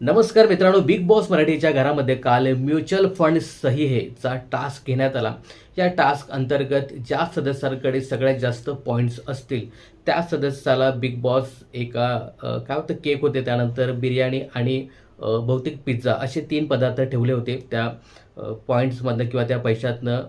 नमस्कार मित्रांनो big boss मराठीच्या घरामध्ये काल म्युच्युअल फंड सही हेचा टास्क घेण्यात आला. या टास्क अंतर्गत ज्या सदस्यांकडे सगळ्यात जास्त पॉईंट्स असतील त्या सदस्याला बिग बॉस एका काय होतं केक होते. त्यानंतर बिर्याणी आणि बहुतेक पिझ्झा असे तीन पदार्थ ठेवले होते. त्या पॉईंट्समधनं किंवा त्या पैशातनं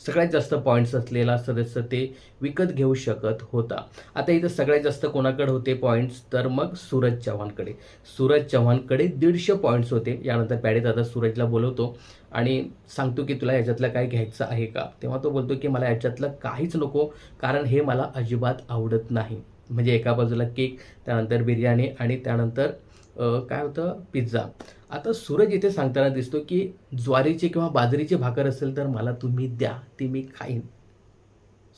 सगळ्यात जास्त पॉईंट्स असलेला सदस्य ते विकत घेऊ शकत होता. आता इथं सगळ्यात जास्त कोणाकडे होते पॉईंट्स तर मग सूरज चव्हाणकडे. सूरज चव्हाणकडे दीडशे पॉईंट्स होते. यानंतर पॅडे सूरजला बोलवतो आणि सांगतो की तुला याच्यातलं काय घ्यायचं आहे का? तेव्हा तो बोलतो की मला याच्यातलं काहीच नको कारण हे मला अजिबात आवडत नाही. म्हणजे एका बाजूला केक त्यानंतर बिर्याणी आणि त्यानंतर काय होतं? पिझ्झा. आता सूरज इथे सांगताना दिसतो की ज्वारीची किंवा बाजरीची भाकर असेल तर मला तुम्ही द्या ती मी खाईन.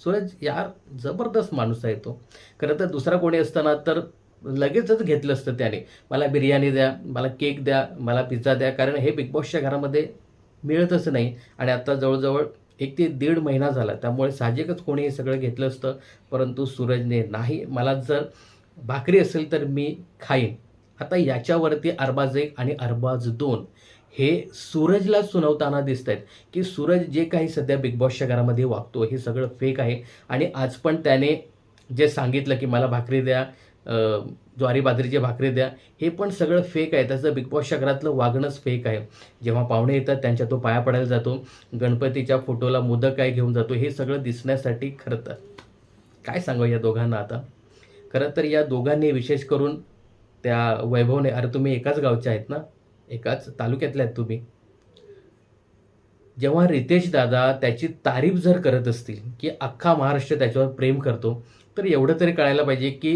सूरज यार जबरदस्त माणूस आहे तो. खरं तर दुसरा कोणी असताना तर लगेचच घेतलं असतं त्याने. मला बिर्याणी द्या मला केक द्या मला पिझ्झा द्या कारण हे बिग बॉसच्या घरामध्ये मिळतच नाही. आणि आता जवळजवळ एक ते दीड महिना झाला त्यामुळे साहजिकच कोणी हे सगळं घेतलं असतं. परंतु सूरजने नाही मला जर भाकरी असेल तर मी खाईन. आता याच्यावरती अरबाज एक आणि अरबाज दोन हे सूरजला सुनावताना दिसत आहेत की सूरज जे काही सध्या बिग बॉसच्या घरामध्ये वागतो हे सगळं फेक आहे. आणि आज पण त्याने जे सांगितलं की मला भाकरी द्या ज्वारी बाजरीची भाकरी द्या हे पण सगळं फेक आहे. त्याचं बिग बॉसच्या घरातलं वागणंच फेक आहे. जेव्हा पाहुणे येतात त्यांच्या तो पाया पडायला जातो गणपतीच्या फोटोला मोदक काय घेऊन जातो हे सगळं दिसण्यासाठी खरं तर. काय सांगू या दोघांना आता? खरं तर या दोघांनी विशेष करून त्या वैभवने अरे तुम्ही एकाच गावचे आहेत ना? एकाच तालुक्यातले आहेत तुम्ही. जेव्हा रितेश दादा त्याची तारीफ जर करत असतील की अख्खा महाराष्ट्र त्याच्यावर प्रेम करतो तर एवढं तरी कळायला पाहिजे की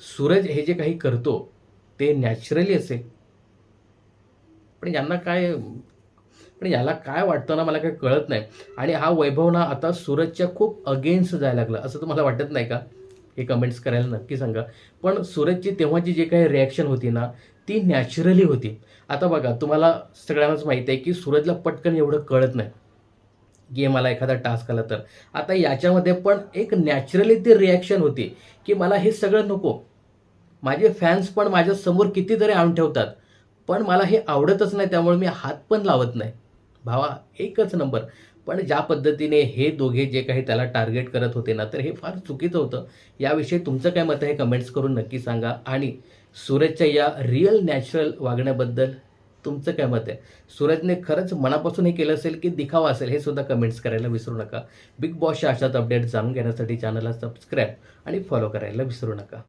सूरज हे जे काही करतो ते नॅचरली असेल. पण यांना काय पण याला काय वाटतं ना मला काही कळत नाही. आणि हा वैभव ना आता सूरजच्या खूप अगेन्स्ट जायला लागला असं तुम्हाला वाटत नाही का? हे कमेंट्स करायला नक्की सांगा. पण सूरजची तेव्हाची जी काही रिॲक्शन होती ना ती नॅचरली होती. आता बघा तुम्हाला सगळ्यांनाच माहिती आहे की सूरजला पटकन एवढं कळत नाही. की मला एखादा टास्क आला तर. आता याच्यामध्ये पण एक नॅचरली ती रिॲक्शन होती की मला हे सगळं नको. माझे फॅन्स पण माझ्यासमोर कितीतरी आणून ठेवतात. पण मला हे आवडतच नाही त्यामुळे मी हात पण लावत नाही. भावा एकच नंबर. पण ज्या पद्धतीने हे दोघे जे काही त्याला टार्गेट करत होते ना तर हे फार चुकीचं होतं. याविषयी तुमचं काय मत आहे? कमेंट्स करून नक्की सांगा. आणि सूरजच्या या रिअल नॅचरल वागण्याबद्दल तुमचं काय मत आहे? सूरजने खरंच मनापासून हे केलं असेल की दिखावा असेल हे सुद्धा कमेंट्स करायला विसरू नका. बिग बॉसच्या अशाच अपडेट जाणून घेण्यासाठी चॅनलला सबस्क्राईब आणि फॉलो करायला विसरू नका.